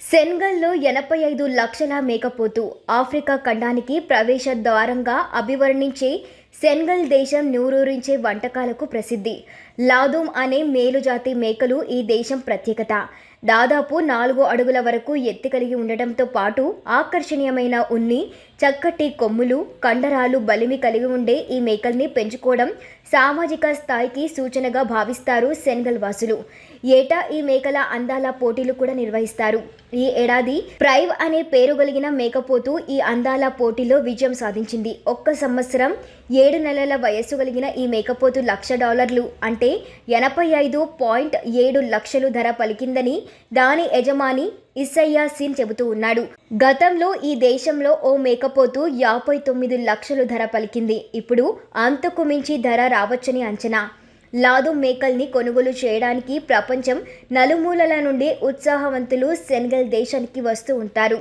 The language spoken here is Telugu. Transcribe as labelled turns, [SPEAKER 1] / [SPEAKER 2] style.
[SPEAKER 1] సెనగల్లో ఎనభై ఐదు లక్షల మేకపోతు ఆఫ్రికా ఖండానికి ప్రవేశ ద్వారంగా అభివర్ణించే సెన్గల్ దేశం నూరూరించే వంటకాలకు ప్రసిద్ధి. లాదూమ్ అనే మేలుజాతి మేకలు ఈ దేశం ప్రత్యేకత. దాదాపు నాలుగు అడుగుల వరకు ఎత్తి కలిగి ఉండటంతో పాటు ఆకర్షణీయమైన ఉన్ని చక్కటి కొమ్ములు కండరాలు బలిమి కలిగి ఉండే ఈ మేకల్ని పెంచుకోవడం సామాజిక స్థాయికి సూచనగా భావిస్తారు సెనగల్ వాసులు. ఏటా ఈ మేకల అందాల పోటీలు కూడా నిర్వహిస్తారు. ఈ ఏడాది ప్రైవ్ అనే పేరు కలిగిన మేకపోతు ఈ అందాల పోటీలో విజయం సాధించింది. ఒక్క సంవత్సరం ఏడు నెలల వయస్సు కలిగిన ఈ మేకపోతు లక్ష డాలర్లు అంటే ఎనభై ఐదు పాయింట్ ఏడు లక్షలు ధర పలికిందని దాని యజమాని ఇస్సయ్యా సీన్ చెబుతూ ఉన్నాడు. గతంలో ఈ దేశంలో ఓ మేకపోతు యాభై తొమ్మిది లక్షలు ధర పలికింది. ఇప్పుడు అంతకు మించి ధర రావచ్చని అంచనా. లాదు మేకల్ని కొనుగోలు చేయడానికి ప్రపంచం నలుమూలల నుండి ఉత్సాహవంతులు సెనగల్ దేశానికి వస్తూ ఉంటారు.